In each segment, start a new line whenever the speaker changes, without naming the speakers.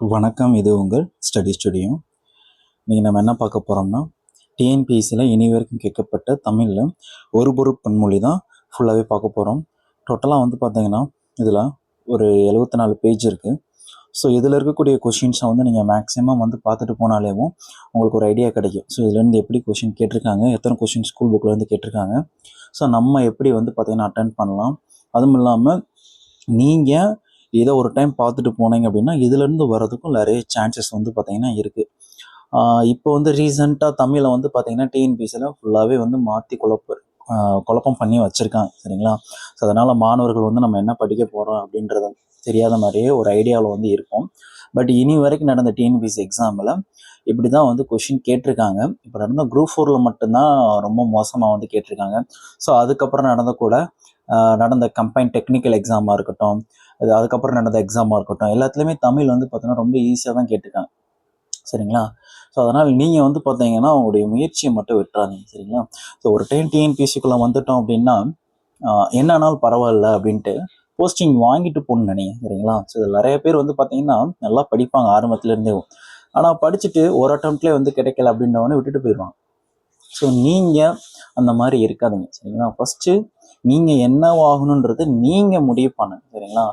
வணக்கம் இது உங்கள் ஸ்டடி ஸ்டுடியோ நீங்கள் நம்ம என்ன பார்க்க போகிறோம்னா டிஎன்பிஎஸ்சியில் இனி வரைக்கும் கேட்கப்பட்ட தமிழில் ஒரு பொருள் பன்மொழி தான் ஃபுல்லாகவே பார்க்க போகிறோம் டோட்டலாக வந்து பார்த்தீங்கன்னா இதில் ஒரு எழுபத்தி நாலு பேஜ் இருக்குது ஸோ இதில் இருக்கக்கூடிய கொஷின்ஸை வந்து நீங்கள் மேக்ஸிமம் வந்து பார்த்துட்டு போனாலேவும் உங்களுக்கு ஒரு ஐடியா கிடைக்கும். ஸோ இதுலேருந்து எப்படி கொஷின் கேட்டிருக்காங்க எத்தனை கொஷின் ஸ்கூல் புக்கிலேருந்து கேட்டிருக்காங்க. ஸோ நம்ம எப்படி வந்து பார்த்தீங்கன்னா அட்டன் பண்ணலாம். அதுவும் இல்லாமல் நீங்கள் இதை ஒரு டைம் பார்த்துட்டு போனீங்க அப்படின்னா இதுலேருந்து வர்றதுக்கும் நிறைய சான்சஸ் வந்து பார்த்தீங்கன்னா இருக்குது இப்போ வந்து ரீசெண்டாக தமிழை வந்து பார்த்தீங்கன்னா டிஎன்பிசியில் ஃபுல்லாகவே வந்து மாற்றி குழப்ப குழப்பம் பண்ணி வச்சுருக்காங்க சரிங்களா? ஸோ அதனால் மாணவர்கள் வந்து நம்ம என்ன படிக்க போகிறோம் அப்படின்றத தெரியாத மாதிரியே ஒரு ஐடியாவில் வந்து இருப்போம். பட் இனி வரைக்கும் நடந்த டிஎன்பிசி எக்ஸாமில் இப்படி தான் வந்து கொஷின் கேட்டிருக்காங்க. இப்போ நடந்த குரூப் ஃபோரில் மட்டும்தான் ரொம்ப மோசமாக வந்து கேட்டிருக்காங்க. ஸோ அதுக்கப்புறம் நடந்த கூட நடந்த கம்பைன் டெக்னிக்கல் எக்ஸாமாக இருக்கட்டும் அது அதுக்கப்புறம் நடந்த எக்ஸாமாக இருக்கட்டும் எல்லாத்துலேயுமே தமிழ் வந்து பார்த்தீங்கன்னா ரொம்ப ஈஸியாக தான் கேட்டிருக்காங்க. சரிங்களா? ஸோ அதனால் நீங்கள் வந்து பார்த்தீங்கன்னா உங்களுடைய முயற்சியை மட்டும் விட்டுறாதீங்க. சரிங்களா? ஸோ ஒரு டைம் டிஎன்பிஎஸ்சிக்குள்ளே வந்துட்டோம் அப்படின்னா என்னன்னாலும் என்ன ஆனாலும் பரவாயில்ல அப்படின்ட்டு போஸ்டிங் வாங்கிட்டு போகணும்னு நினைக்கிறேன் சரிங்களா? ஸோ இதில் நிறைய பேர் வந்து பார்த்தீங்கன்னா நல்லா படிப்பாங்க ஆரம்பத்துலேருந்தே. ஆனால் படிச்சுட்டு ஒரு அட்டம்ப்ட்லேயே வந்து கிடைக்கல அப்படின்றவனே விட்டுட்டு போயிடுவாங்க. ஸோ நீங்கள் அந்த மாதிரி இருக்காதீங்க. சரிங்களா? ஃபஸ்ட்டு நீங்கள் என்னவாகணுன்றது நீங்கள் முடிவு பண்ணுங்க. சரிங்களா?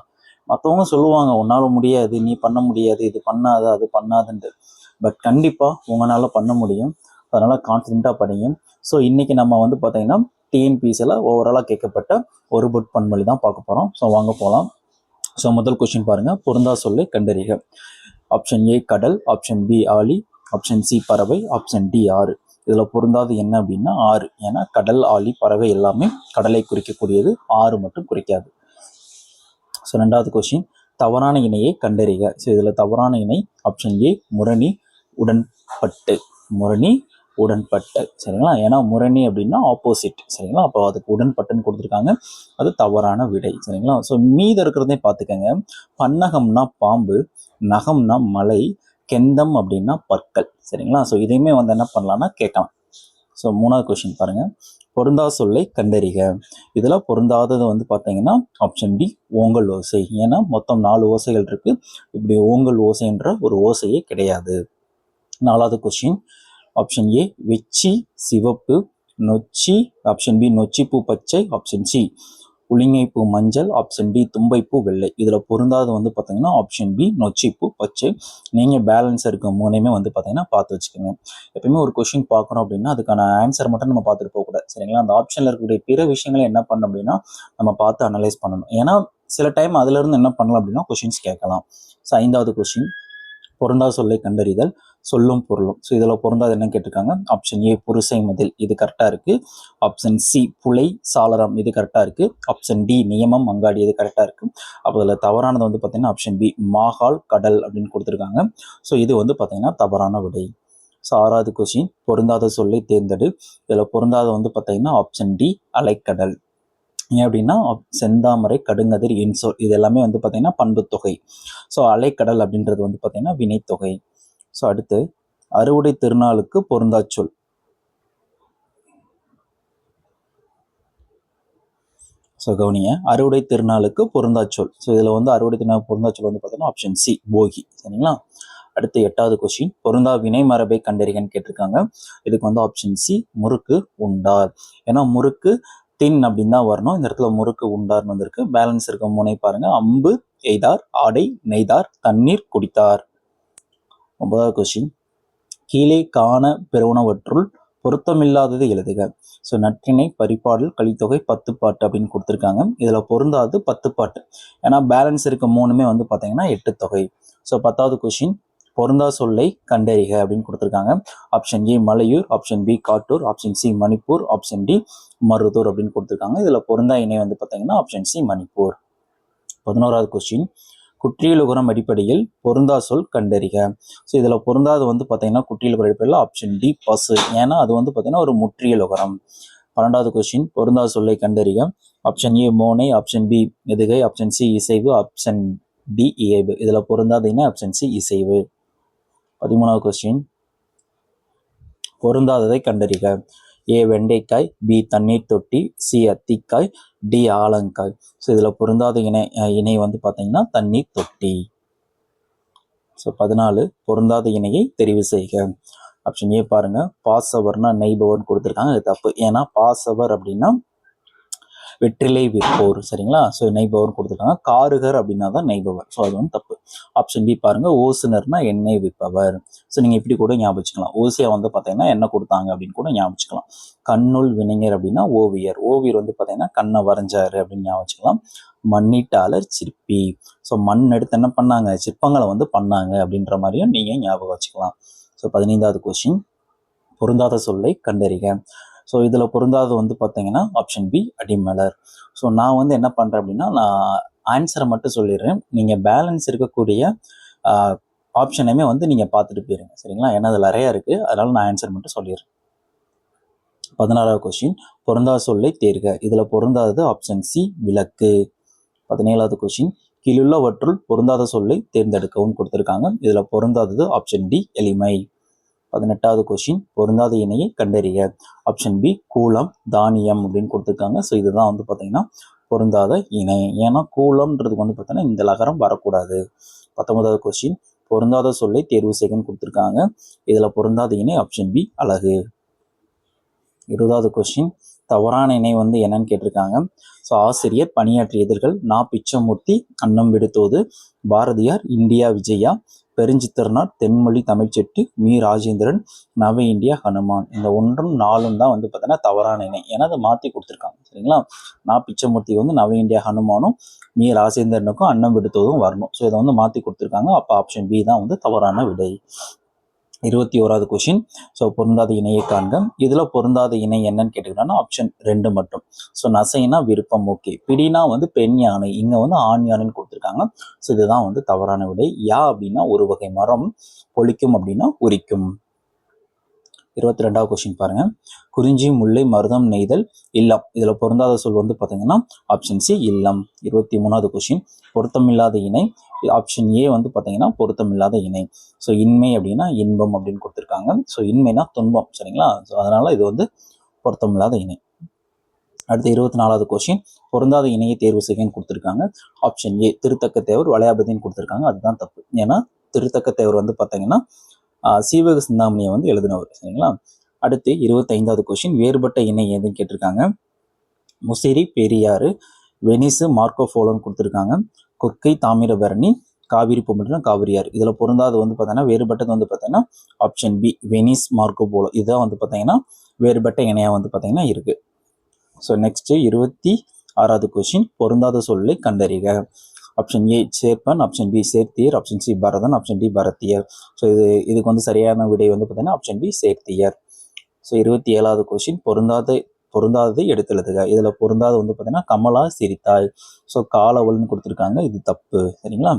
மற்றவங்க சொல்லுவாங்க உன்னால் முடியாது நீ பண்ண முடியாது இது பண்ணாத அது பண்ணாதுன்ட்டு. பட் கண்டிப்பாக உங்களால் பண்ண முடியும். அதனால் கான்ஃபிடென்ட்டாக படிங்க. ஸோ இன்றைக்கி நம்ம வந்து பார்த்தீங்கன்னா டிஎன்பிசியில் ஓவராலாக கேட்கப்பட்ட ஒரு புட் பன்மொழி தான் பார்க்க போகிறோம் ஸோ வாங்க போகலாம் ஸோ முதல் கொஸ்டின் பாருங்கள் பொருந்தா சொல்லை கண்டறிக. ஆப்ஷன் ஏ கடல். ஆப்ஷன் பி ஆலி ஆப்ஷன் சி பறவை. ஆப்ஷன் டி ஆறு. இதில் பொருந்தாது என்ன அப்படின்னா ஆறு. ஏன்னா கடல் ஆலி பறவை எல்லாமே கடலை குறிக்கக்கூடியது ஆறு மட்டும் குறிக்காது. ஸோ ரெண்டாவது கொஸ்டின் தவறான இணையை கண்டறிக. ஸோ இதில் தவறான இணை ஆப்ஷன் ஏ முரணி உடன்பட்டு. முரணி உடன்பட்டு. சரிங்களா? ஏன்னா முரணி அப்படின்னா ஆப்போசிட் சரிங்களா? அப்போ அதுக்கு உடன்பட்டுன்னு கொடுத்துருக்காங்க. அது தவறான விடை. சரிங்களா? ஸோ மீத இருக்கிறதே பார்த்துக்கங்க. பன்னகம்னா பாம்பு நகம்னா மலை கெந்தம் அப்படின்னா பற்கள். சரிங்களா? ஸோ இதையுமே வந்து என்ன பண்ணலாம்னா கேட்கலாம். ஸோ மூணாவது கொஷின் பாருங்கள் பொருந்தா சொல்லை கண்டறிக. இதில் பொருந்தாதது வந்து பார்த்தீங்கன்னா ஆப்ஷன் டி ஓங்கல் ஓசை. ஏன்னா மொத்தம் நாலு ஓசைகள் இருக்கு. இப்படி ஓங்கல் ஓசைன்ற ஒரு ஓசையே கிடையாது. நாலாவது கொஸ்டின் ஆப்ஷன் ஏ வெச்சி சிவப்பு நொச்சி ஆப்ஷன் பி நொச்சிப்பூ பச்சை ஆப்ஷன் சி புளிங்கைப்பூ மஞ்சள் ஆப்ஷன் பி தும்பைப்பூ வெள்ளை. இதில் பொருந்தாவது வந்து பார்த்தீங்கன்னா ஆப்ஷன் பி நொச்சிப்பூ பச்சை. நீங்கள் பேலன்ஸ் இருக்க மூணையுமே வந்து பார்த்தீங்கன்னா பார்த்து வச்சுக்கோங்க. எப்பயுமே ஒரு கொஷின் பார்க்குறோம் அப்படின்னா அதுக்கான ஆன்சர் மட்டும் நம்ம பார்த்துட்டு போகக்கூடாது சரிங்களா? அந்த ஆப்ஷனில் இருக்கக்கூடிய பிற விஷயங்களை என்ன பண்ணணும் அப்படின்னா நம்ம பார்த்து அனலைஸ் பண்ணணும். ஏன்னா சில டைம் அதுலேருந்து என்ன பண்ணலாம் அப்படின்னா கொஷின்ஸ் கேட்கலாம். ஸோ ஐந்தாவது கொஷின் பொருந்தா சொல்லை கண்டறிதல். சொல்லும் பொருளும். ஸோ இதில் பொருந்தாது என்னன்னு கேட்டிருக்காங்க. ஆப்ஷன் ஏ புருசை மதில். இது கரெக்டாக இருக்குது ஆப்ஷன் சி புலை சாளரம். இது கரெக்டாக இருக்குது ஆப்ஷன் டி நியமம் அங்காடி இது கரெக்டாக இருக்குது அப்போ இதில் தவறானது வந்து பார்த்தீங்கன்னா ஆப்ஷன் பி மாகால் கடல் அப்படின்னு கொடுத்துருக்காங்க. ஸோ இது வந்து பார்த்தீங்கன்னா தவறான விடை. ஸோ ஆறாவது கொஸ்டின் பொருந்தாத சொல்லை தேர்ந்தெடு. இதில் பொருந்தாத வந்து பார்த்தீங்கன்னா ஆப்ஷன் டி அலைக்கடல். ஏன் அப்படின்னா செந்தாமரை கடுங்கதிர் இன்சோல் இது எல்லாமே வந்து பார்த்தீங்கன்னா பண்புத்தொகை ஸோ அலைக்கடல் அப்படின்றது வந்து பார்த்தீங்கன்னா வினைத்தொகை. ஸோ அடுத்து அறுவடை திருநாளுக்கு பொருந்தாச்சொல் ஸோ கவனிய அறுவடை திருநாளுக்கு பொருந்தாச் சொல். ஸோ இதில் வந்து அறுவடை திருநாள் பொருந்தாச் சொல் வந்து பார்த்தீங்கன்னா ஆப்ஷன் சி போகி. சரிங்களா? அடுத்து எட்டாவது கொஸ்டின் பொருந்தா வினை மரபை கண்டறிகன்னு கேட்டிருக்காங்க. இதுக்கு வந்து ஆப்ஷன் சி முறுக்கு உண்டார். ஏன்னா முறுக்கு தின் அப்படின்னு தான் வரணும். இந்த இடத்துல முறுக்கு உண்டார்னு வந்திருக்கு. பேலன்ஸ் இருக்க முனை பாருங்க. அம்பு எய்தார் ஆடை நெய்தார் தண்ணீர் குடித்தார். ஒன்பதாவது கொஸ்டின் கீழே காண பெறுவனவற்றுள் பொருத்தமில்லாதது எழுதுக. ஸோ நற்றிணை பரிப்பாடல் கலித்தொகை பத்து பாட்டு அப்படின்னு கொடுத்துருக்காங்க. இதில் பொருந்தாது பத்து பாட்டு. ஏன்னா பேலன்ஸ் இருக்க மூணுமே வந்து பார்த்தீங்கன்னா எட்டு தொகை. ஸோ பத்தாவது கொஷின் பொருந்தா சொல்லை கண்டறிக அப்படின்னு கொடுத்துருக்காங்க. Option A Malaiyur. Option B Kattur. Option C Manipur. Option D Maruthur அப்படின்னு கொடுத்துருக்காங்க. இதில் பொருந்தா இணை வந்து பார்த்தீங்கன்னா ஆப்ஷன் சி மணிப்பூர். பதினோராவது கொஸ்டின் குற்றியலுகரம் அடிப்படையில் பொருந்தா சொல் கண்டறிக. ஸோ இதில் பொருந்தாது வந்து பார்த்தீங்கன்னா குற்றியலுகர அடிப்படையில் ஆப்ஷன் டி பசு. ஏன்னா அது வந்து பார்த்தீங்கன்னா ஒரு முற்றியலுகரம். பன்னெண்டாவது கொஸ்டின் பொருந்தா சொல்லை கண்டறிக. ஆப்ஷன் ஏ மோனை. ஆப்ஷன் பி எதுகை. ஆப்ஷன் சி இசைவு. ஆப்ஷன் டி இயைவு. இதில் பொருந்தாதுன்னா ஆப்ஷன் சி இசைவு. பதிமூணாவது கொஸ்டின் பொருந்தாததை கண்டறிக. ஏ வெண்டைக்காய் பி தண்ணீர் தொட்டி சி அத்திக்காய் டி ஆலங்காய். ஸோ இதில் பொருந்தாத இணை இணை வந்து பார்த்தீங்கன்னா தண்ணீர் தொட்டி. ஸோ பதினாலு பொருந்தாத இணையை தெரிவு செய்க. ஆப்ஷன் ஏ பாருங்கள் பாசவர்னா நெய்பவர்னு கொடுத்துருக்காங்க. அது தப்பு. ஏன்னா பாசவர் அப்படின்னா வெற்றிலை விற்போர் சரிங்களா? ஸோ நெய்பவர் கொடுத்துருக்காங்க காருகர் அப்படின்னா தான் நெய்பவர். ஸோ அது வந்து தப்பு. ஆப்ஷன் பி பாருங்க. ஓசுனர்னா எண்ணெய் விற்பவர். ஸோ நீங்கள் இப்படி கூட ஞாபகம் வச்சுக்கலாம் ஓசியா வந்து பார்த்தீங்கன்னா என்ன கொடுத்தாங்க அப்படின்னு கூட ஞாபகம் கண்ணுள் வினைஞர் அப்படின்னா ஓவியர். ஓவியர் வந்து பார்த்தீங்கன்னா கண்ணை வரைஞ்சாரு அப்படின்னு ஞாபகம் மண்ணிட்டாளர் சிற்பி. ஸோ மண் எடுத்து என்ன பண்ணாங்க? சிற்பங்களை வந்து பண்ணாங்க அப்படின்ற மாதிரியும் நீங்கள் ஞாபகம் வச்சுக்கலாம். ஸோ பதினைந்தாவது கொஸ்டின் பொருந்தாத சொல்லை கண்டறிக. ஸோ இதில் பொருந்தாது வந்து பார்த்தீங்கன்னா ஆப்ஷன் பி அடிமலர். ஸோ நான் வந்து என்ன பண்ணுறேன் அப்படின்னா நான் ஆன்சரை மட்டும் சொல்லிடுறேன். நீங்கள் பேலன்ஸ் இருக்கக்கூடிய ஆப்ஷனையுமே வந்து நீங்கள் பார்த்துட்டு போயிருங்க. சரிங்களா? ஏன்னா அது நிறையா இருக்குது அதனால் நான் ஆன்சர் மட்டும் சொல்லிடுறேன். பதினாறாவது கொஸ்டின் பொருந்தாத சொல்லை தேர்க. இதில் பொருந்தாதது ஆப்ஷன் சி விளக்கு. பதினேழாவது கொஸ்டின் கீழுள்ளவற்றுள் பொருந்தாத சொல்லை தேர்ந்தெடுக்கவும் கொடுத்துருக்காங்க. இதில் பொருந்தாதது ஆப்ஷன் டி எளிமை. பதினெட்டாவது கொஸ்டின் பொருந்தாத இணையை கண்டறிய ஆப்ஷன் பி கூலம் தானியம் அப்படின்னு கொடுத்துருக்காங்க. ஸோ இதுதான் வந்து பார்த்தீங்கன்னா பொருந்தாத இணை. ஏன்னா கூலம்ன்றதுக்கு வந்து பார்த்தீங்கன்னா இந்த லகரம் வரக்கூடாது. பத்தொன்பதாவது கொஸ்டின் பொருந்தாத சொல்லை தேர்வு செய்யன்னு கொடுத்துருக்காங்க. இதில் பொருந்தாத இணை ஆப்ஷன் பி அழகு இருபதாவது கொஸ்டின் தவறான இணை வந்து என்னன்னு கேட்டிருக்காங்க. ஸோ ஆசிரியர் பணியாற்றிய எதிர்கள் நா. பிச்சமூர்த்தி அன்னம் விடுத்தோது பாரதியார் இந்தியா விஜயா பெருஞ்சித்திரனார் தென்மொழி தமிழ்ச்செட்டி மீ. ராஜேந்திரன் நவ இந்தியா ஹனுமான். இந்த ஒன்றும் நாலும் தான் வந்து பார்த்தீங்கன்னா தவறான இணை ஏன்னா அதை மாற்றி கொடுத்துருக்காங்க. சரிங்களா? நான் பிச்சமூர்த்தி வந்து நவ இந்தியா ஹனுமானும் மீ. ராஜேந்திரனுக்கும் அன்னம் விடுத்ததும் வரணும். ஸோ இதை வந்து மாற்றி கொடுத்துருக்காங்க. அப்போ ஆப்ஷன் பி தான் வந்து தவறான விடை. இருபத்தி ஓராவது கொஷின் ஸோ பொருந்தாத இணையை காண்க. இதில் பொருந்தாத இணை என்னன்னு கேட்டுக்கிட்டோம்னா ஆப்ஷன் ரெண்டு மட்டும். ஸோ நசைனா விருப்பம் ஓகே பிடினா வந்து பெண் யானை இங்கே வந்து ஆண் யானைன்னு கொடுத்துருக்காங்க. ஸோ இதுதான் வந்து தவறான விடை. யா அப்படின்னா ஒரு வகை மரம் பொழிக்கும் அப்படின்னா உரிக்கும். இருபத்தி ரெண்டாவது கொஸ்டின் பாருங்க. குறிஞ்சி முல்லை மருதம் நெய்தல் இல்லம். இதில் பொருந்தாத சொல் வந்து பார்த்தீங்கன்னா ஆப்ஷன் சி இல்லம். இருபத்தி மூணாவது கொஸ்டின் பொருத்தமில்லாத இணை. ஆப்ஷன் ஏ வந்து பார்த்தீங்கன்னா பொருத்தமில்லாத இணை. ஸோ இன்மை அப்படின்னா இன்பம் அப்படின்னு கொடுத்துருக்காங்க. ஸோ இன்மைனா துன்பம் சரிங்களா? ஸோ அதனால இது வந்து பொருத்தமில்லாத இணை. அடுத்து இருபத்தி நாலாவது கொஸ்டின் பொருந்தாத இணையை தேர்வு செய்யன்னு கொடுத்துருக்காங்க. ஆப்ஷன் ஏ திருத்தக்க தேவர் வளையாபதின்னு கொடுத்துருக்காங்க. அதுதான் தப்பு. ஏன்னா திருத்தக்க தேவர் வந்து பார்த்தீங்கன்னா சீவக சிந்தாமணியை வந்து எழுதினவர் சரிங்களா? அடுத்து இருபத்தைந்தாவது கொஸ்டின் வேறுபட்ட இணை எதுன்னு கேட்டிருக்காங்க. முசிறி பெரியாறு வெனிஸு மார்க்கோஃபோலோன்னு கொடுத்துருக்காங்க. கொக்கை தாமிரபரணி காவிரி பொம்மிட்டுனா காவிரியார் இதில் பொருந்தாது வந்து பார்த்தீங்கன்னா வேறுபட்டது வந்து பார்த்தீங்கன்னா option B Venice Marco Polo இதுதான் வந்து பார்த்தீங்கன்னா வேறுபட்ட இணையாக வந்து பார்த்தீங்கன்னா இருக்குது ஸோ நெக்ஸ்ட்டு இருபத்தி ஆறாவது கொஷின் பொருந்தாத சொல்லை கண்டறிக. ஆப்ஷன் ஏ சேர்ப்பன் ஆப்ஷன் பி சேர்த்தியர் ஆப்ஷன் சி பரதன் ஆப்ஷன் டி பரத்தியர். ஸோ இது இதுக்கு வந்து சரியான விடை வந்து பார்த்தீங்கன்னா ஆப்ஷன் பி சேர்த்தியர் ஸோ இருபத்தி ஏழாவது கொஸ்டின் பொருந்தாத பொருந்தாததை எடுத்துழுதுக இதில் பொருந்தாத வந்து பார்த்தீங்கன்னா கமலா சிரித்தாய். ஸோ காலவல்னு கொடுத்துருக்காங்க இது தப்பு சரிங்களா?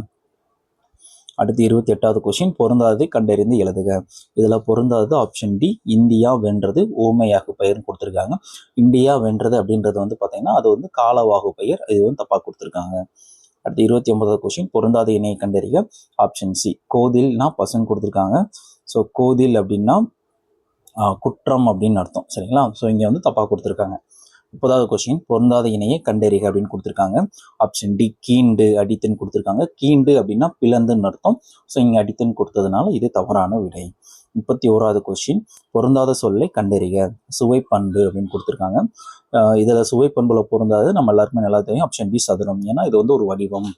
அடுத்து இருபத்தி எட்டாவது கொஸ்டின் பொருந்தாததை கண்டறிந்து எழுதுக. இதில் பொருந்தாதது ஆப்ஷன் டி இந்தியா வென்றது ஓமையாகு பெயர்னு கொடுத்துருக்காங்க. இந்தியா வென்றது அப்படின்றது வந்து பார்த்தீங்கன்னா அது வந்து காலவாகு பெயர் இது வந்து தப்பாக கொடுத்துருக்காங்க. அடுத்து இருபத்தி ஒன்பதாவது கொஸ்டின் பொருந்தாத இணையை கண்டறிக. ஆப்ஷன் சி கோதில்னா பசன் கொடுத்துருக்காங்க. ஸோ கோதில் அப்படின்னா குற்றம் அப்படின்னு அர்த்தம். சரிங்களா? ஸோ இங்கே வந்து தப்பாக கொடுத்துருக்காங்க. முப்பதாவது கொஸ்டின் பொருந்தாத இணையை கண்டறிக அப்படின்னு கொடுத்துருக்காங்க. ஆப்ஷன் டி கீண்டு அடித்துன்னு கொடுத்துருக்காங்க. கீண்டு அப்படின்னா பிளந்துன்னு அர்த்தம். ஸோ இங்கே அடித்துன்னு கொடுத்ததுனால இது தவறான விடை. முப்பத்தி ஓராவது கொஸ்டின் பொருந்தாத சொல்லை கண்டறிக. சுவை பண்பு அப்படின்னு கொடுத்துருக்காங்க. இதில் இதுல சுவை பண்புல பொருந்தாது நம்ம எல்லாருக்குமே நல்லா தெரியும். ஆப்ஷன் பி சதுரம். ஏன்னா இது வந்து ஒரு வடிவம்.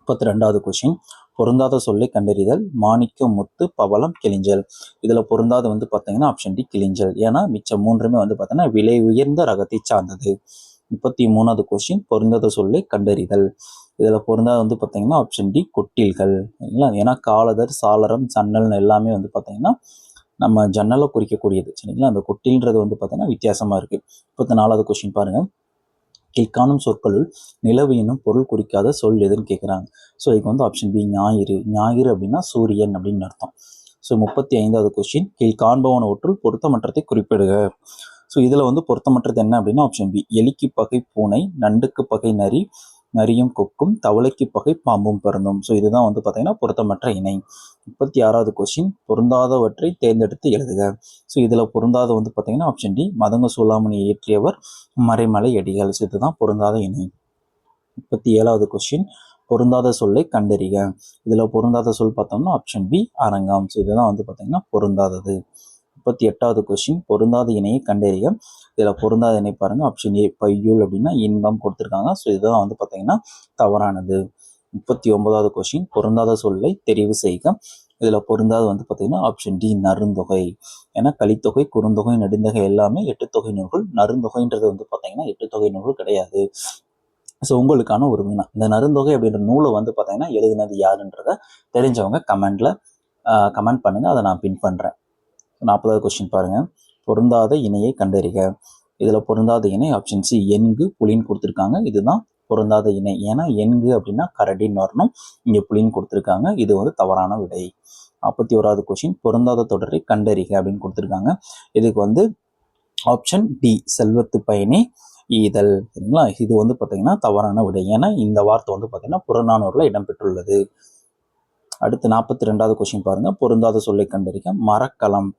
முப்பத்தி ரெண்டாவது கொஸ்டின் பொருந்தாத சொல்லை கண்டறிதல். மாணிக்கம் முத்து பவளம் கிளிஞ்சல் இதுல பொருந்தாத வந்து பார்த்தீங்கன்னா ஆப்ஷன் டி கிளிஞ்சல் ஏன்னா மிச்சம் மூன்றுமே வந்து பார்த்தீங்கன்னா விலை உயர்ந்த ரகத்தை சார்ந்தது. முப்பத்தி மூணாவது கொஸ்டின் பொருந்தாத சொல்லை கண்டறிதல். இதில் பொருந்தாத வந்து பார்த்தீங்கன்னா ஆப்ஷன் டி கொட்டில்கள். சரிங்களா? ஏன்னா காலதர் சாளரம் சன்னல் எல்லாமே வந்து பார்த்தீங்கன்னா நம்ம ஜன்னலை குறிக்கக்கூடியது. சரிங்களா? அந்த கொட்டில்ன்றது வந்து பார்த்தீங்கன்னா வித்தியாசமாக இருக்கு. முப்பத்தி நாலாவது கொஸ்டின் பாருங்க. கீழ்காணும் சொற்களுள் நிலவு என்னும் பொருள் குறிக்காத சொல் எதுன்னு கேட்குறாங்க ஸோ இதுக்கு வந்து ஆப்ஷன் பி ஞாயிறு. ஞாயிறு அப்படின்னா சூரியன் அப்படின்னு அர்த்தம். ஸோ முப்பத்தி ஐந்தாவது கொஸ்டின் கீழ்காண்பவன் ஒற்றுள் பொருத்தமற்றத்தை குறிப்பிடுக. ஸோ இதில் வந்து பொருத்தமற்றது என்ன அப்படின்னா ஆப்ஷன் பி எலிக்கு பகை பூனை நண்டுக்கு பகை நரி நரியும் கொக்கும் தவளைக்கு பகை பாம்பும் பிறந்தும். ஸோ இதுதான் வந்து பார்த்தீங்கன்னா பொருத்தமற்ற இணை. முப்பத்தி ஆறாவது கொஸ்டின் பொருந்தாதவற்றை தேர்ந்தெடுத்து எழுதுக. ஸோ இதில் பொருந்தாத வந்து பார்த்தீங்கன்னா ஆப்ஷன் டி மதங்க சூளாமணி இயற்றியவர் மறைமலை அடிகள். ஸோ இதுதான் பொருந்தாத இணை. முப்பத்தி ஏழாவது கொஸ்டின் பொருந்தாத சொல்லை கண்டறிக. இதில் பொருந்தாத சொல் பார்த்தோம்னா ஆப்ஷன் பி அரங்கம். ஸோ இதுதான் வந்து பார்த்தீங்கன்னா பொருந்தாதது. முப்பத்தி எட்டாவது கொஸ்டின் பொருந்தாத இணையை கண்டறிய. இதில் பொருந்தாத இணை பாருங்கள் ஆப்ஷன் ஏ பையுள் அப்படின்னா இன்பம் கொடுத்துருக்காங்க. ஸோ இதுதான் வந்து பார்த்தீங்கன்னா தவறானது. முப்பத்தி ஒன்பதாவது கொஸ்டின் பொருந்தாத சொல்லை தெரிவு செய்க. இதில் பொருந்தாது வந்து பார்த்தீங்கன்னா ஆப்ஷன் டி நருந்தொகை ஏன்னா கலித்தொகை குறுந்தொகை நெடுந்தொகை எல்லாமே எட்டு தொகை நூல்கள். நருந்தொகைன்றது வந்து பார்த்தீங்கன்னா எட்டு தொகை நூல்கள் கிடையாது. ஸோ உங்களுக்கான ஒரு வினா. இந்த நருந்தொகை அப்படின்ற நூலை வந்து பார்த்தீங்கன்னா எழுதினது யாருன்றதை தெரிஞ்சவங்க கமெண்டில் கமெண்ட் பண்ணுங்கள் அதை நான் பின் பண்ணுறேன் நாற்பதாவது கொஸ்டின் பாருங்க. பொருந்தாத இணையை கண்டறிக. இதில் பொருந்தாத இணை ஆப்ஷன் சி எண்கு புலின்னு கொடுத்துருக்காங்க. இதுதான் பொருந்தாத இணை. ஏன்னா எண்கு அப்படின்னா கரடின்னு வரணும். இங்கே புலின்னு கொடுத்துருக்காங்க. இது வந்து தவறான விடை. நாற்பத்தி ஓராவது கொஸ்டின் பொருந்தாத தொடரை கண்டறிக அப்படின்னு கொடுத்துருக்காங்க. இதுக்கு வந்து ஆப்ஷன் டி செல்வத்து பயணி ஈதல். சரிங்களா? இது வந்து பார்த்தீங்கன்னா தவறான விடை. ஏன்னா இந்த வார்த்தை வந்து பார்த்தீங்கன்னா புறநானூரில் இடம்பெற்றுள்ளது அடுத்து நாற்பத்தி ரெண்டாவது கொஸ்டின் பாருங்கள் பொருந்தாத சொல்லை கண்டறிக. மரக்கலம்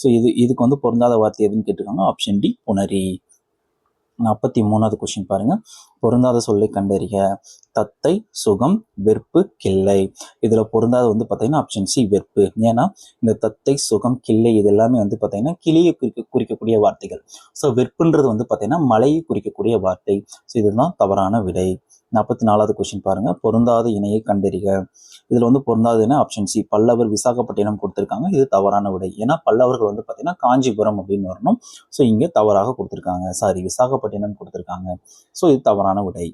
ஸோ இது இதுக்கு வந்து பொருந்தாத வார்த்தை எதுன்னு கேட்டிருக்காங்க? ஆப்ஷன் டி புனரி நாற்பத்தி மூணாவது கொஸ்டின் பாருங்க. பொருந்தாத சொல்லை கண்டறிக. தத்தை சுகம் வெறுப்பு கிள்ளை. இதில் பொருந்தாத வந்து பார்த்தீங்கன்னா ஆப்ஷன் சி வெறுப்பு. ஏன்னா இந்த தத்தை சுகம் கிள்ளை இது எல்லாமே வந்து பார்த்தீங்கன்னா கிளியை குறிக்க குறிக்கக்கூடிய வார்த்தைகள். ஸோ வெறுப்புன்றது வந்து பார்த்தீங்கன்னா மலையை குறிக்கக்கூடிய வார்த்தை. ஸோ இதுதான் தவறான விடை. நாற்பத்தி நாலாவது கொஸ்டின் பாருங்க. பொருந்தாத இணையை கண்டறிக. இதில் வந்து பொருந்தாததுன்னா ஆப்ஷன் சி பல்லவர் விசாகப்பட்டினம் கொடுத்துருக்காங்க. இது தவறான விடை. ஏன்னா பல்லவர்கள் வந்து பார்த்தீங்கன்னா காஞ்சிபுரம் அப்படின்னு வரணும். ஸோ இங்கே தவறாக கொடுத்துருக்காங்க. சாரி விசாகப்பட்டினம் கொடுத்துருக்காங்க. ஸோ இது தவறான விடை.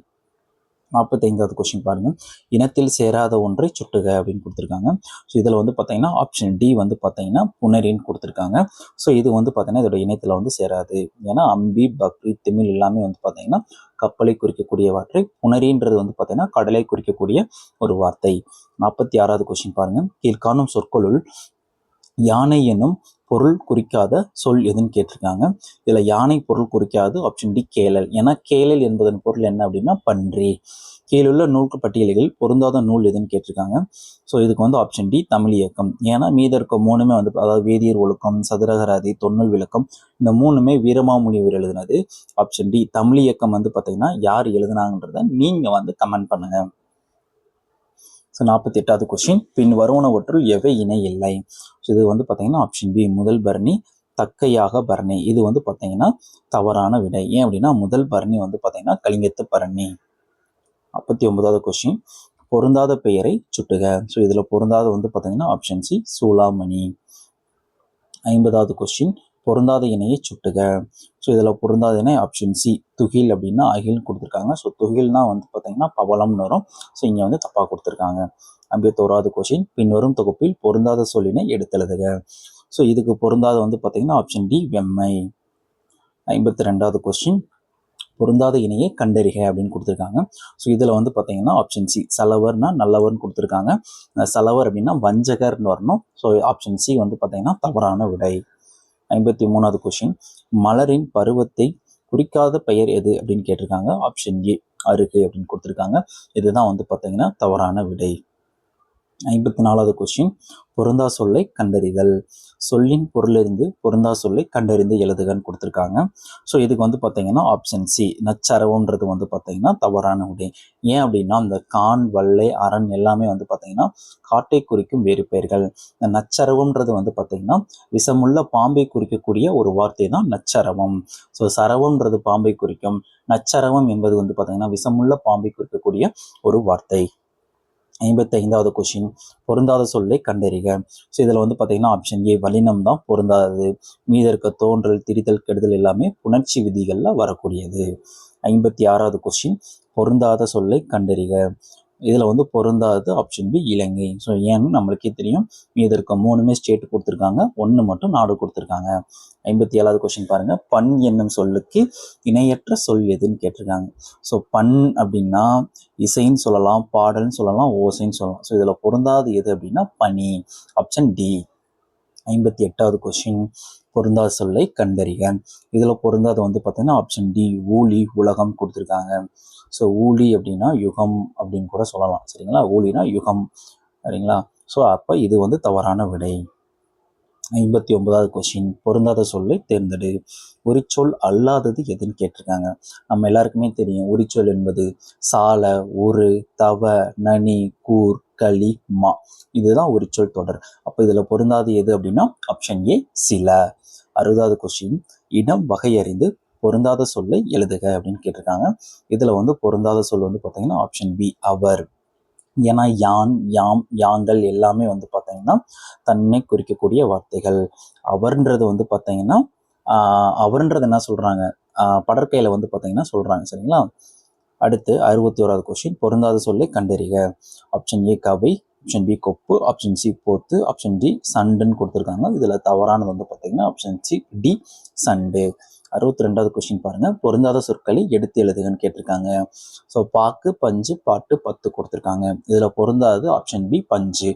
நாற்பத்தைந்தாவது கொஸ்டின் பாருங்கள் இனத்தில் சேராத ஒன்றை சுட்டுக அப்படின்னு கொடுத்துருக்காங்க. ஸோ இதில் வந்து பார்த்தீங்கன்னா ஆப்ஷன் டி வந்து பார்த்தீங்கன்னா புனரின்னு கொடுத்துருக்காங்க. ஸோ இது வந்து பார்த்தீங்கன்னா இதோட இனத்தில் வந்து சேராது. ஏன்னா அம்பி பக்ரி திமிழ் எல்லாமே வந்து பார்த்தீங்கன்னா கப்பலை குறிக்கக்கூடிய வார்த்தை புனரின்றது வந்து பார்த்தீங்கன்னா கடலை குறிக்கக்கூடிய ஒரு வார்த்தை. நாற்பத்தி ஆறாவது கொஸ்டின் பாருங்கள் கீழ்காணும் சொற்களுள் யானை என்னும் பொருள் குறிக்காத சொல் எதுன்னு கேட்டிருக்காங்க. இதில் யானை பொருள் குறிக்காது ஆப்ஷன் டி கேளல். ஏன்னா கேளல் என்பதன் பொருள் என்ன அப்படின்னா பன்றி. கீழுள்ள நூல்கள் பட்டியல்கள் பொருந்தாத நூல் எதுன்னு கேட்டிருக்காங்க. ஸோ இதுக்கு வந்து ஆப்ஷன் டி தமிழ் இயக்கம். ஏன்னா மீத இருக்க மூணுமே வந்து அதாவது வேதியர் ஒழுக்கம் சதுரகராதி தொன்னல் விளக்கம் இந்த மூணுமே வீரமாமுனிவர் எழுதுனது. ஆப்ஷன் டி தமிழ் இயக்கம் வந்து பார்த்தீங்கன்னா யார் எழுதுனாங்கன்றத நீங்கள் வந்து கமெண்ட் பண்ணுங்க. ஸோ நாற்பத்தி எட்டாவது கொஸ்டின் பின் வருவனவற்றுள் எவை இணை இல்லை? ஸோ இது வந்து பார்த்தீங்கன்னா ஆப்ஷன் பி முதல் பரணி தக்கையாக பரணி. இது வந்து பார்த்தீங்கன்னா தவறான விடை. ஏன் அப்படின்னா முதல் பரணி வந்து பார்த்தீங்கன்னா கலிங்கத்து பரணி. நாற்பத்தி ஒன்பதாவது கொஸ்டின் பொருந்தாத பெயரை சுட்டுக. ஸோ இதில் பொருந்தாத வந்து பார்த்தீங்கன்னா ஆப்ஷன் சி சூளாமணி ஐம்பதாவது கொஸ்டின் பொருந்தாத இணையை சுட்டுக. ஸோ இதில் பொருந்தாத இணை ஆப்ஷன் சி துகில் அப்படின்னா அகில் கொடுத்துருக்காங்க. ஸோ துகில்னா வந்து பார்த்தீங்கன்னா பவளம்னு வரும். ஸோ இங்கே வந்து தப்பாக கொடுத்துருக்காங்க. ஐம்பத்தோராவது கொஷின். பின்வரும் தொகுப்பில் பொருந்தாத சொல்லினை எடுத்தெழுதுக ஸோ இதுக்கு பொருந்தாத வந்து பார்த்தீங்கன்னா ஆப்ஷன் டி வெம்மை. ஐம்பத்தி ரெண்டாவது கொஸ்டின் பொருந்தாத இணையை கண்டறிக அப்படின்னு கொடுத்துருக்காங்க. ஸோ இதில் வந்து பார்த்தீங்கன்னா ஆப்ஷன் சி சலவர்னா நல்லவர்னு கொடுத்துருக்காங்க. சலவர் அப்படின்னா வஞ்சகர்னு வரணும். ஸோ ஆப்ஷன் சி வந்து பார்த்தீங்கன்னா தவறான விடை. ஐம்பத்தி மூணாவது கொஷின் மலரின் பருவத்தை குறிக்காத பெயர் எது அப்படின்னு கேட்டிருக்காங்க. ஆப்ஷன் ஏ அருகு அப்படின்னு கொடுத்துருக்காங்க. இதுதான் வந்து பார்த்தீங்கன்னா தவறான விடை. ஐம்பத்தி நாலாவது கொஸ்டின் பொருந்தா சொல்லை கண்டறிதல். சொல்லின் பொருளிருந்து பொருந்தா சொல்லை கண்டறிந்து எழுதுகன்னு கொடுத்துருக்காங்க. ஸோ இதுக்கு வந்து பார்த்தீங்கன்னா ஆப்ஷன் சி நச்சரவுன்றது வந்து பார்த்தீங்கன்னா தவறான விடை ஏன் அப்படின்னா இந்த கான் வல்லை அரண் எல்லாமே வந்து பார்த்தீங்கன்னா காட்டை குறிக்கும் வேறு பெயர்கள். இந்த நச்சரவுன்றது வந்து பார்த்தீங்கன்னா விஷமுள்ள பாம்பை குறிக்கக்கூடிய ஒரு வார்த்தை தான் நச்சரவம். ஸோ சரவம்ன்றது பாம்பை குறிக்கும். நச்சரவம் என்பது வந்து பார்த்தீங்கன்னா விஷமுள்ள பாம்பை குறிக்கக்கூடிய ஒரு வார்த்தை. ஐம்பத்தி ஐந்தாவது கொஷின் பொருந்தாத சொல்லை கண்டறிக. ஸோ இதில் வந்து பார்த்தீங்கன்னா ஆப்ஷன் ஏ வலினம் தான் பொருந்தாதது. மீத இருக்க தோன்றல் திரிதல் கெடுதல் எல்லாமே புணர்ச்சி விதிகளில் வரக்கூடியது. ஐம்பத்தி ஆறாவது கொஷின் பொருந்தாத சொல்லை கண்டறிக. இதில் வந்து பொருந்தாதது ஆப்ஷன் பி இலங்கை. ஸோ ஏன்னு நம்மளுக்கே தெரியும். மீது இருக்க மூணுமே ஸ்டேட் கொடுத்துருக்காங்க. ஒன்று மட்டும் நாடு கொடுத்துருக்காங்க. ஐம்பத்தி ஏழாவது கொஸ்டின் பாருங்க. பண் என்னும் சொல்லுக்கு இணையற்ற சொல் எதுன்னு கேட்டிருக்காங்க. ஸோ பண் அப்படின்னா இசைன்னு சொல்லலாம் பாடல்னு சொல்லலாம் ஓசைன்னு சொல்லலாம். ஸோ இதில் பொருந்தாது எது அப்படின்னா பனி ஆப்ஷன் டி ஐம்பத்தி எட்டாவது கொஸ்டின் பொருந்தாத சொல்லை கண்டறிக. இதில் பொருந்தாத வந்து பார்த்தீங்கன்னா ஆப்ஷன் டி ஊழி உலகம் கொடுத்துருக்காங்க. ஸோ ஊழி அப்படின்னா யுகம் அப்படின்னு கூட சொல்லலாம். சரிங்களா? ஊழினா யுகம். சரிங்களா? ஸோ அப்போ இது வந்து தவறான விடை. ஐம்பத்தி ஒன்பதாவது கொஸ்டின் பொருந்தாத சொல்லை தேர்ந்தெடு. உரிச்சொல் அல்லாதது எதுன்னு கேட்டிருக்காங்க. நம்ம எல்லாருக்குமே தெரியும். உரிச்சொல் என்பது சால ஒரு தவ நனி கூர் களி மா. இதுதான் உரிச்சொல் தொடர். அப்போ இதில் பொருந்தாது எது அப்படின்னா ஆப்ஷன் ஏ சில. அறுபதாவது கொஸ்டின் இடம் வகையறிந்து பொருந்தாத சொல்லை எழுதுக அப்படின்னு கேட்டிருக்காங்க. இதில் வந்து பொருந்தாத சொல் வந்து பார்த்தீங்கன்னா ஆப்ஷன் பி அவர். ஏன்னா யான் யாம் யாங்கள் எல்லாமே வந்து பார்த்தீங்கன்னா தன்னை குறிக்கக்கூடிய வார்த்தைகள். அவர்ன்றது வந்து பார்த்தீங்கன்னா அவர்ன்றது என்ன சொல்கிறாங்க படற்கையில் வந்து பார்த்தீங்கன்னா சொல்கிறாங்க சரிங்களா? அடுத்து அறுபத்தி ஓராவது கொஸ்டின் பொருந்தாத சொல்லை கண்டறிக. ஆப்ஷன் ஏ கவை. ஆப்ஷன் பி கொப்பு. ஆப்ஷன் சி போத்து. ஆப்ஷன் டி சண்டுன்னு கொடுத்துருக்காங்க. இதில் தவறானது வந்து பார்த்தீங்கன்னா ஆப்ஷன் சி டி சண்டு. அறுபத்தி ரெண்டாவது கொஸ்டின் பாருங்க. பொருந்தாத சொற்களை எடுத்து எழுதுகன்னு கேட்டிருக்காங்க. ஸோ பாக்கு பஞ்சு பாட்டு பத்து கொடுத்துருக்காங்க. இதில் பொருந்தாதது ஆப்ஷன் பி பஞ்சு.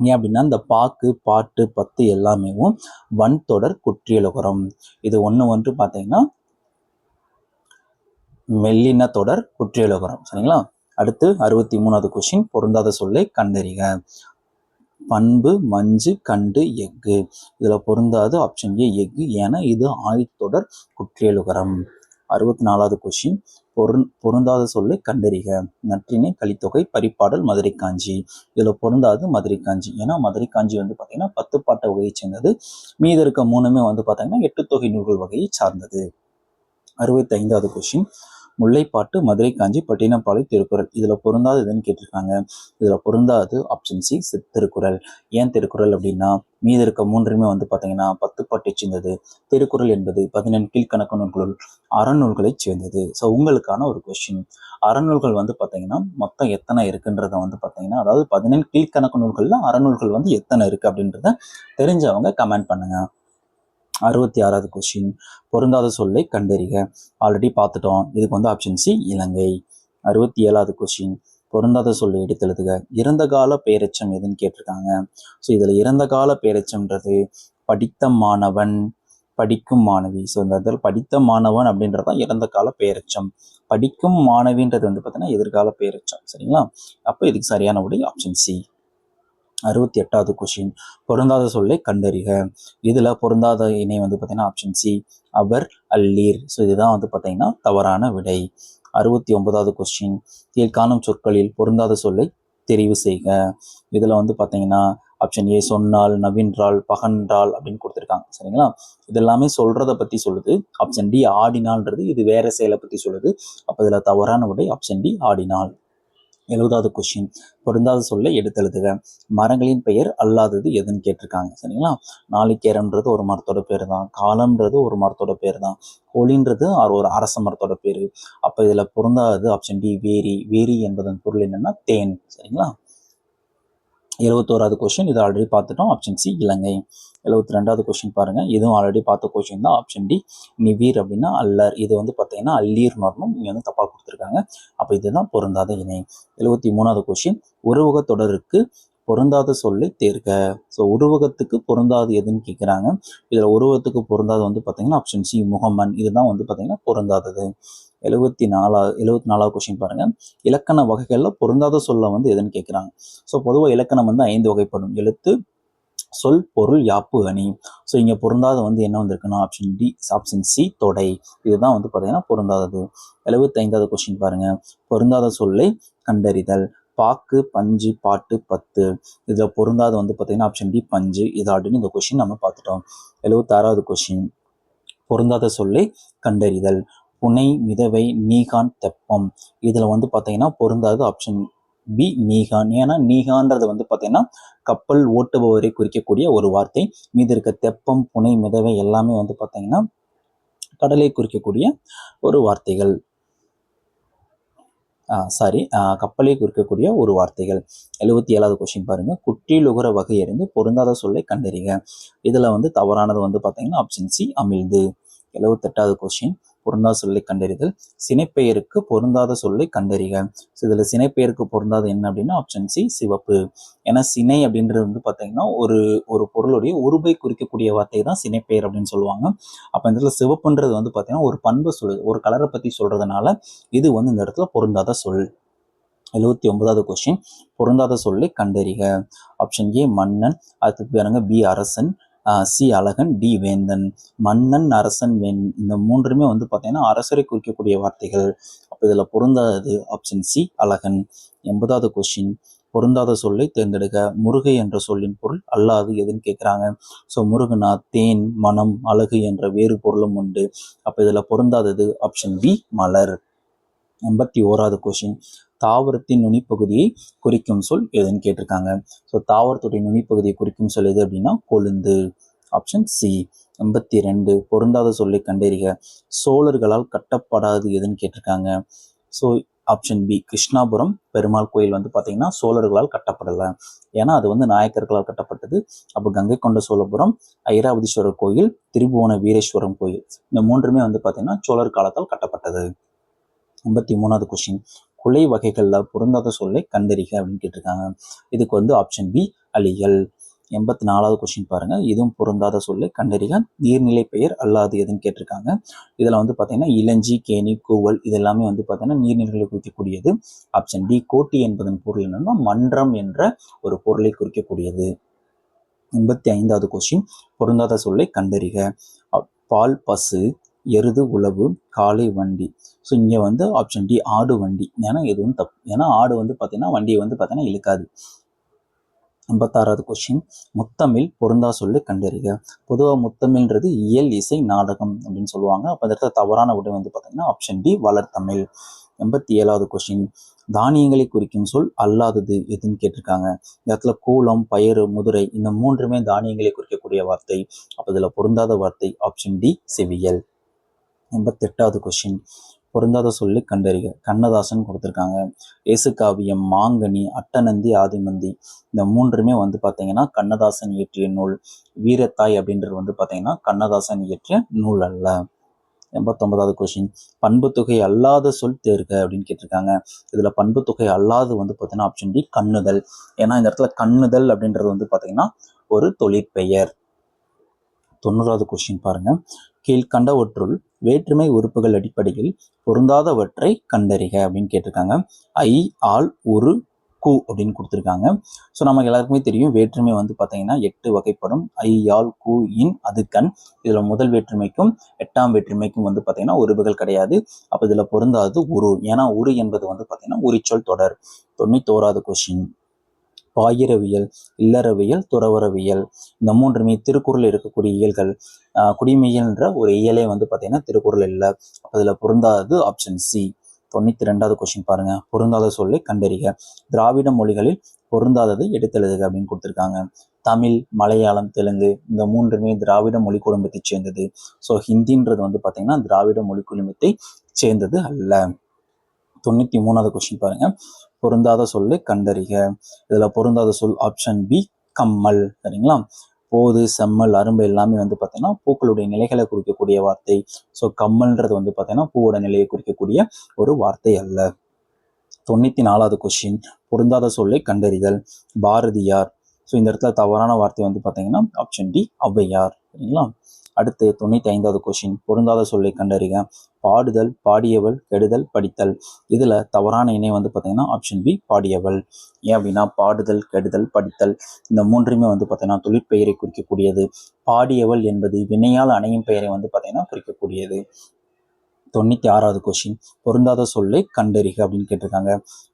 ஏன் அப்படின்னா இந்த பாக்கு பாட்டு பத்து எல்லாமே வன் தொடர் குற்றியலுகரம். இது ஒன்று ஒன்று பார்த்தீங்கன்னா மெல்லின தொடர் குற்றியலுகரம். சரிங்களா? அடுத்து அறுபத்தி மூணாவது கொஸ்டின் பொருந்தாத சொல்லை கண்டறிக. பண்பு மஞ்சு கண்டு எஃகு. இதில் பொருந்தாது ஆப்ஷன் ஏ எஃகு ஏன்னா இது ஆழ்த்தொடர் குற்றியலுகரம். அறுபத்தி நாலாவது கொஷின் பொருந் பொருந்தாத சொல்லை கண்டறிக. நற்றினை கலித்தொகை பரிப்பாடல் மதுரை காஞ்சி இதில் பொருந்தாது மதுரை காஞ்சி ஏன்னா மதுரை காஞ்சி வந்து பார்த்தீங்கன்னா பத்து பாட்ட வகையை சேர்ந்தது. மீத இருக்க மூணுமே வந்து பார்த்தீங்கன்னா எட்டு தொகை நூல்கள் வகையை சார்ந்தது. அறுபத்தி ஐந்தாவது கொஷின் முல்லைப்பாட்டு மதுரை காஞ்சி பட்டினப்பாலை திருக்குறள். இதில் பொருந்தாது எதுன்னு கேட்டிருக்காங்க. இதில் பொருந்தாது ஆப்ஷன் சி திருக்குறள். ஏன் திருக்குறள் அப்படின்னா மீது இருக்க மூன்றுமே வந்து பார்த்தீங்கன்னா பத்து பாட்டை சேர்ந்தது. திருக்குறள் என்பது பதினெண் கீழ்கணக்கு நூல்களுள் அறநூல்களை சேர்ந்தது. ஸோ உங்களுக்கான ஒரு கொஸ்டின் அறநூல்கள் வந்து பார்த்தீங்கன்னா மொத்தம் எத்தனை இருக்குன்றத வந்து பார்த்தீங்கன்னா அதாவது பதினெண் கீழ்கணக்கு நூல்களில் அறநூல்கள் வந்து எத்தனை இருக்குது அப்படின்றத தெரிஞ்சவங்க கமெண்ட் பண்ணுங்க. அறுபத்தி ஆறாவது கொஸ்டின் பொருந்தாத சொல்லை கண்டறிக. ஆல்ரெடி பார்த்துட்டோம். இதுக்கு வந்து ஆப்ஷன் சி இலங்கை. அறுபத்தி ஏழாவது கொஸ்டின் பொருந்தாத சொல்லை எடுத்து எழுதுக இறந்த கால பேரச்சம் எதுன்னு கேட்டிருக்காங்க. ஸோ இதில் இறந்த கால பேரச்சம்ன்றது படித்த மாணவன் படிக்கும் மாணவி. ஸோ இந்த இடத்துல படித்த மாணவன் அப்படின்றது தான் இறந்த கால பேரச்சம். படிக்கும் மாணவின்றது வந்து பார்த்தீங்கன்னா எதிர்கால பேரச்சம். சரிங்களா? அப்போ இதுக்கு சரியான உடைய ஆப்ஷன் சி அறுபத்தி எட்டாவது கொஷின் பொருந்தாத சொல்லை கண்டறிக. இதில் பொருந்தாத இணை வந்து பார்த்தீங்கன்னா ஆப்ஷன் சி அவர் அல்லீர். ஸோ இதுதான் வந்து பார்த்தீங்கன்னா தவறான விடை. அறுபத்தி ஒன்பதாவது கொஸ்டின் கீழ்காணும் சொற்களில் பொருந்தாத சொல்லை தெரிவு செய்க. இதில் வந்து பார்த்தீங்கன்னா ஆப்ஷன் ஏ சொன்னால் நவீன்றால் பகன்றால் அப்படின்னு கொடுத்துருக்காங்க. சரிங்களா? இது எல்லாமே சொல்றத பற்றி சொல்லுது. ஆப்ஷன் டி ஆடினால்ன்றது இது வேற செயலை பற்றி சொல்லுது. அப்போ இதில் தவறான விடை ஆப்ஷன் டி ஆடினால். எழுபதாவது கொஸ்டின் பொருந்தாத சொல்லை எடுத்தெழுதுக. மரங்களின் பெயர் அல்லாதது எதுன்னு கேட்டிருக்காங்க சரிங்களா? நாளிக்கேரம்ன்றது ஒரு மரத்தோட பேர் தான் காலம்ன்றது ஒரு மரத்தோட பேர் தான் கோழின்றது ஒரு அரச மரத்தோட பேர். அப்போ இதில் பொருந்தாதது ஆப்ஷன் டி வேரி. வேரி என்பதன் பொருள் என்னன்னா தேன் சரிங்களா? எழுபத்தோராவது கொஸ்டின் இது ஆல்ரெடி பார்த்துட்டோம். ஆப்ஷன் சி இலங்கை. எழுபத்தி ரெண்டாவது கொஸ்டின் பாருங்கள் இதுவும் ஆல்ரெடி பார்த்த கொஸ்டின் தான். ஆப்ஷன் டி நிவீர் அப்படின்னா அல்லர். இது வந்து பார்த்தீங்கன்னா அல்லீர்னு வரணும் இங்கே வந்து தப்பாக கொடுத்துருக்காங்க. அப்போ இதுதான் பொருந்தாத இணை. எழுபத்தி மூணாவது கொஸ்டின் உருவக தொடருக்கு பொருந்தாத சொல்லை தேர்க. ஸோ உருவகத்துக்கு பொருந்தாது எதுன்னு கேட்குறாங்க இதில் உருவகத்துக்கு பொருந்தாது வந்து பார்த்தீங்கன்னா ஆப்ஷன் சி முகமன் இதுதான் வந்து பார்த்தீங்கன்னா பொருந்தாதது. எழுபத்தி நாலாவது எழுபத்தி நாலாவது கொஷின் பாருங்க. இலக்கண வகைகளில் பொருந்தாத சொல்ல வந்து எதுன்னு கேட்குறாங்க ஸோ பொதுவாக இலக்கணம் வந்து ஐந்து வகைப்படும். எழுத்து சொல் பொருள் யாப்பு அணி. ஸோ இங்கே பொருந்தாத வந்து என்ன வந்திருக்குன்னா ஆப்ஷன் டி ஆப்ஷன் சி தொடை. இதுதான் வந்து பார்த்தீங்கன்னா பொருந்தாதது. எழுபத்தைந்தாவது கொஸ்டின் பாருங்க. பொருந்தாத சொல்லை கண்டறிதல். பாக்கு பஞ்சு பாட்டு பத்து. இதில் பொருந்தாத வந்து பார்த்தீங்கன்னா ஆப்ஷன் டி பஞ்சு இது ஆல்ரெடி இந்த கொஷின் நம்ம பார்த்துட்டோம். எழுபத்தாறாவது கொஷின் பொருந்தாத சொல்லை கண்டறிதல். புனை மிதவை நீகான் தெப்பம். இதில் வந்து பார்த்தீங்கன்னா பொருந்தாது ஆப்ஷன் பி நீகான். ஏன்னா நீகான்றது வந்து பார்த்தீங்கன்னா கப்பல் ஓட்டுபவரை குறிக்கக்கூடிய ஒரு வார்த்தை. மீது இருக்க தெப்பம் புனை மிதவை எல்லாமே வந்து பார்த்தீங்கன்னா கடலை குறிக்கக்கூடிய ஒரு வார்த்தைகள். சாரி கப்பலை குறிக்கக்கூடிய ஒரு வார்த்தைகள். எழுபத்தி ஏழாவது கொஸ்டின் பாருங்க. குற்றிலுகர வகையறிந்து பொருந்தாத சொல்லை கண்டறிக. இதில் வந்து தவறானது வந்து பார்த்தீங்கன்னா ஆப்ஷன் சி அமிழ்து எழுபத்தெட்டாவது கொஸ்டின் பொருந்தாத சொல்லை கண்டறிதல். சினைப்பெயருக்கு பொருந்தாத சொல்லை கண்டறிக. ஸோ இதில் சினைப்பெயருக்கு பொருந்தாத என்ன அப்படின்னா ஆப்ஷன் சி சிவப்பு. ஏன்னா சினை அப்படின்றது வந்து பார்த்தீங்கன்னா ஒரு ஒரு பொருளுடைய உருபை குறிக்கக்கூடிய வார்த்தை தான் சினைப்பெயர் அப்படின்னு சொல்லுவாங்க. அப்போ இந்த இடத்துல சிவப்புன்றது வந்து பார்த்தீங்கன்னா ஒரு பண்பு சொல் ஒரு கலரை பற்றி சொல்கிறதுனால இது வந்து இந்த இடத்துல பொருந்தாத சொல். எழுபத்தி ஒன்பதாவது கொஸ்டின் பொருந்தாத சொல்லை கண்டறிக. ஆப்ஷன் ஏ மன்னன். அதுக்கு பாருங்க பி அரசன். சி. அழகன் டி. வேந்தன் மன்னன் அரசன் வேன் இந்த மூன்றுமே வந்து பார்த்தீங்கன்னா அரசரை குறிக்கக்கூடிய வார்த்தைகள். அப்போ இதில் பொருந்தாதது ஆப்ஷன் சி அழகன். எண்பதாவது கொஸ்டின் பொருந்தாத சொல்லை தேர்ந்தெடுக்க முருகை என்ற சொல்லின் பொருள் அல்லாது எதுன்னு கேட்குறாங்க ஸோ முருகனா தேன் மனம் அழகு என்ற வேறு பொருளும் உண்டு. அப்போ இதில் பொருந்தாதது ஆப்ஷன் பி மலர். எண்பத்தி ஓராவது கொஷின் தாவரத்தின் நுனிப்பகுதியை குறிக்கும் சொல் எதுன்னு கேட்டிருக்காங்க. ஸோ தாவரத்துடைய நுனிப்பகுதியை குறிக்கும் சொல் எது அப்படின்னா கொழுந்து. ஆப்ஷன் சி எண்பத்தி ரெண்டு பொருந்தாத சொல்லை கண்டறிக. சோழர்களால் கட்டப்படாது எதுன்னு கேட்டிருக்காங்க. So option B Krishnapuram Perumal கோயில் வந்து பார்த்தீங்கன்னா சோழர்களால் கட்டப்படலை. ஏன்னா அது வந்து நாயக்கர்களால் கட்டப்பட்டது. அப்போ கங்கை கொண்ட சோழபுரம் ஐராவதீஸ்வரர் கோயில் திரிபுவன வீரேஸ்வரம் கோயில். இந்த மூன்றுமே வந்து பார்த்தீங்கன்னா சோழர் காலத்தால் கட்டப்பட்டது. எண்பத்தி மூணாவது கொஸ்டின் குலை வகைகளில் பொருந்தாத சொல்லை கண்டறிக அப்படின்னு கேட்டிருக்காங்க. இதுக்கு வந்து ஆப்ஷன் பி அலிகள் எண்பத்தி நாலாவது கொஸ்டின் பாருங்க. இதுவும் பொருந்தாத சொல்லை கண்டறிக. நீர்நிலை பெயர் அல்லாது எதுன்னு கேட்டிருக்காங்க. இதில் வந்து பார்த்தீங்கன்னா இளஞ்சி கேணி கூவல் இது எல்லாமே வந்து பார்த்தீங்கன்னா நீர்நிலைகளை குறிக்கக்கூடியது. ஆப்ஷன் டி கோட்டி என்பதன் பொருள் என்னன்னா மன்றம் என்ற ஒரு பொருளை குறிக்கக்கூடியது. எண்பத்தி ஐந்தாவது கொஸ்டின் பொருந்தாத சொல்லை கண்டறிக. பால் பசு எருது உழவு காளை வண்டி. ஸோ இங்கே வந்து ஆப்ஷன் டி ஆடு வண்டி. ஏன்னா எதுவும் தப்பு ஏன்னா ஆடு வந்து பார்த்தீங்கன்னா வண்டியை வந்து பார்த்தீங்கன்னா இழுக்காது. ஐம்பத்தாறாவது கொஸ்டின் முத்தமிழ் பொருந்தா சொல்லு கண்டறிக. பொதுவாக முத்தமிழ்ன்றது இயல் இசை நாடகம் அப்படின்னு சொல்லுவாங்க. அப்போ அந்த இடத்துல தவறான விடை வந்து பார்த்தீங்கன்னா ஆப்ஷன் டி வளர்த்தமிழ். எண்பத்தி ஏழாவது கொஸ்டின் தானியங்களை குறிக்கும் சொல் அல்லாதது எதுன்னு கேட்டிருக்காங்க. இந்த இடத்துல கூலம் பயறு முதுரை இந்த மூன்றுமே தானியங்களை குறிக்கக்கூடிய வார்த்தை. அப்போ இதில் பொருந்தாத வார்த்தை ஆப்ஷன் டி செவியல். எண்பத்தெட்டாவது கொஸ்டின் பொருந்தாத சொல்லி கண்டறிக. கண்ணதாசன் கொடுத்துருக்காங்க. இயேசுகாவியம் மாங்கனி அட்டநந்தி ஆதிமந்தி. இந்த மூன்றுமே வந்து பார்த்தீங்கன்னா கண்ணதாசன் இயற்றிய நூல். வீரத்தாய் அப்படின்றது வந்து பார்த்தீங்கன்னா கண்ணதாசன் இயற்றிய நூல் அல்ல. எண்பத்தொன்பதாவது கொஸ்டின் தொகை அல்லாத சொல் தேர்க அப்படின்னு கேட்டிருக்காங்க. இதில் தொகை அல்லாது வந்து பார்த்தீங்கன்னா ஆப்ஷன் டி கண்ணுதல். ஏன்னா இந்த இடத்துல கண்ணுதல் அப்படின்றது வந்து பார்த்தீங்கன்னா ஒரு தொழிற்பெயர். தொண்ணூறாவது கொஸ்டின் பாருங்க. கீழ்கண்டவற்றுள் வேற்றுமை உறுப்புகள் அடிப்படையில் பொருந்தாதவற்றை கண்டறிக அப்படின்னு கேட்டிருக்காங்க. ஐ ஆல் உரு கு அப்படின்னு கொடுத்துருக்காங்க. ஸோ நமக்கு எல்லாருக்குமே தெரியும் வேற்றுமை வந்து பார்த்தீங்கன்னா எட்டு வகைப்படும். ஐ ஆல் கு இன் அது கண். இதில் முதல் வேற்றுமைக்கும் எட்டாம் வேற்றுமைக்கும் வந்து பார்த்தீங்கன்னா உருவுகள் கிடையாது. அப்போ இதில் பொருந்தாது உரு ஏன்னா உரு என்பது வந்து பார்த்தீங்கன்னா உரிச்சொல் தொடர். தொண்ணூத்தோராவது கொஷின் பாயிரவியல் இல்லறவியல் துறவரவியல் இந்த மூன்றுமே திருக்குறள் இருக்கக்கூடிய இயல்கள். குடிமையல்ன்ற ஒரு இயலே வந்து பார்த்தீங்கன்னா திருக்குறள் இல்லை. அதில் பொருந்தாதது ஆப்ஷன் சி தொண்ணூற்றி ரெண்டாவது கொஸ்டின் பாருங்க. பொருந்தாத சொல்லை கண்டறிக. திராவிட மொழிகளில் பொருந்தாததை எடுத்தெழுதுக அப்படின்னு கொடுத்துருக்காங்க. தமிழ் மலையாளம் தெலுங்கு இந்த மூன்றுமே திராவிட மொழி குடும்பத்தை சேர்ந்தது. ஸோ ஹிந்தின்றது வந்து பார்த்தீங்கன்னா திராவிட மொழி குடும்பத்தை சேர்ந்தது அல்ல. தொண்ணூற்றி மூணாவது கொஸ்டின் பாருங்க. பொருந்தாத சொல்லை கண்டறிக. இதில் பொருந்தாத சொல் ஆப்ஷன் பி கம்மல். சரிங்களா? போது செம்மல் அரும்பு எல்லாமே வந்து பார்த்தீங்கன்னா பூக்களுடைய நிலைகளை குறிக்கக்கூடிய வார்த்தை. ஸோ கம்மல்ன்றது வந்து பார்த்தீங்கன்னா பூவோட நிலையை குறிக்கக்கூடிய ஒரு வார்த்தை அல்ல. தொண்ணூற்றி நாலாவது கொஸ்டின் பொருந்தாத சொல்லை கண்டறிதல். பாரதியார். ஸோ இந்த இடத்துல தவறான வார்த்தை வந்து பார்த்தீங்கன்னா ஆப்ஷன் டி ஔவையார். சரிங்களா? அடுத்து தொண்ணூற்றி ஐந்தாவது கொஷின் பொருந்தாத சொல்லை கண்டறிக. பாடுதல் பாடியவள் கெடுதல் படித்தல். இதில் தவறான இணை வந்து பார்த்தீங்கன்னா ஆப்ஷன் பி பாடியவள். ஏன் அப்படின்னா பாடுதல் கெடுதல் படித்தல். இந்த மூன்றுமே வந்து பார்த்தீங்கன்னா தொழிற்பெயரை குறிக்கக்கூடியது. பாடியவள் என்பது வினையால் அணையும் பெயரை வந்து பார்த்தீங்கன்னா குறிக்கக்கூடியது. தொண்ணூற்றி ஆறாவது கொஷின் பொருந்தாத சொல்லை கண்டறிக அப்படின்னு கேட்டிருக்காங்க.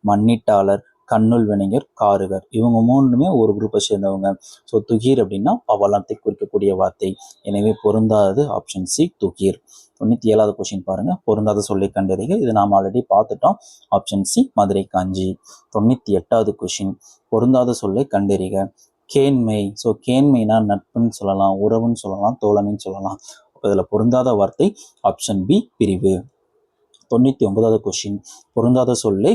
மன்னிட்டாளர் கண்ணுள் வினைஞர் காருகர். இவங்க மூணுமே ஒரு குரூப்பை சேர்ந்தவங்க. ஸோ துகீர் அப்படின்னா பவளத்தை குறிக்கக்கூடிய வார்த்தை. எனவே பொருந்தாதது ஆப்ஷன் சி துகீர். தொண்ணூற்றி ஏழாவது கொஸ்டின் பாருங்க. பொருந்தாத சொல்லை கண்டறிக. இது நாம் ஆல்ரெடி பார்த்துட்டோம். Option C Madurai Kanchi. தொண்ணூற்றி எட்டாவது கொஸ்டின் பொருந்தாத சொல்லை கண்டறிக. கேண்மை. ஸோ கேண்மைனா நட்புன்னு சொல்லலாம் உறவுன்னு சொல்லலாம் தோழமைன்னு சொல்லலாம். அப்போ இதில் பொருந்தாத வார்த்தை ஆப்ஷன் பி பிரிவு. தொண்ணூற்றி ஒன்பதாவது கொஸ்டின் பொருந்தாத சொல்லை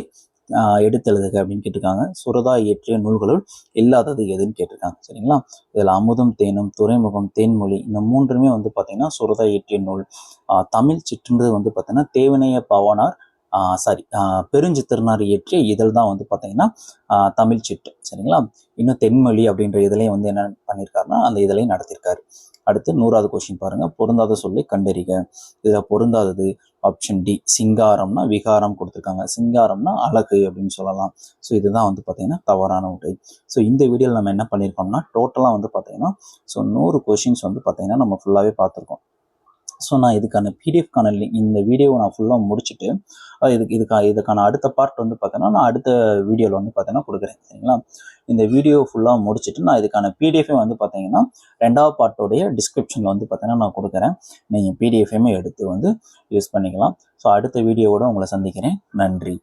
எடுத்தெழுதுக அப்படின்னு கேட்டிருக்காங்க. சுரதா இயற்றிய நூல்களுள் இல்லாதது எதுன்னு கேட்டிருக்காங்க. சரிங்களா? இதில் அமுதம் தேனும் துறைமுகம் தேன்மொழி இந்த மூன்றுமே வந்து பார்த்தீங்கன்னா சுரதா இயற்றிய நூல். தமிழ் சிற்றுன்றது வந்து பார்த்தீங்கன்னா தேவனைய பவனார் சாரி பெருஞ்சித்திரனார் இயற்றிய இதழ் தான் வந்து பார்த்தீங்கன்னா தமிழ் சிட்டு சரிங்களா? இன்னும் தென்மொழி அப்படின்ற இதழையும் வந்து என்ன பண்ணியிருக்காருன்னா அந்த இதழையும் நடத்தியிருக்காரு. அடுத்து நூறாவது கொஸ்டின் பாருங்க. பொருந்தாத சொல்லை கண்டறிக. இதில் பொருந்தாதது ஆப்ஷன் டி சிங்காரம்னா விகாரம் கொடுத்துருக்காங்க. சிங்காரம்னா அழகு அப்படின்னு சொல்லலாம். ஸோ இதுதான் வந்து பார்த்தீங்கன்னா தவறான உடை. ஸோ இந்த வீடியோவில் நம்ம என்ன பண்ணியிருக்கோம்னா டோட்டலாக வந்து பார்த்தீங்கன்னா ஸோ நூறு கொஷின்ஸ் வந்து பார்த்தீங்கன்னா நம்ம ஃபுல்லாகவே பார்த்துருக்கோம். ஸோ நான் இதுக்கான பிடிஎஃப்கான லிங்க் இந்த வீடியோவை நான் ஃபுல்லாக முடிச்சுட்டு இதுக்கு இதுக்கா இதுக்கான அடுத்த பார்ட் வந்து பார்த்தீங்கன்னா நான் அடுத்த வீடியோவில் வந்து பார்த்தீங்கன்னா கொடுக்குறேன் சரிங்களா? இந்த வீடியோ ஃபுல்லாக முடிச்சுட்டு நான் இதுக்கான பிடிஎஃபே வந்து பார்த்தீங்கன்னா ரெண்டாவது பார்ட்டோடைய டிஸ்கிரிப்ஷனில் வந்து பார்த்தீங்கன்னா நான் கொடுக்குறேன். நீங்கள் பிடிஎஃபையுமே எடுத்து வந்து யூஸ் பண்ணிக்கலாம். ஸோ அடுத்த வீடியோவோட உங்களை சந்திக்கிறேன். நன்றி.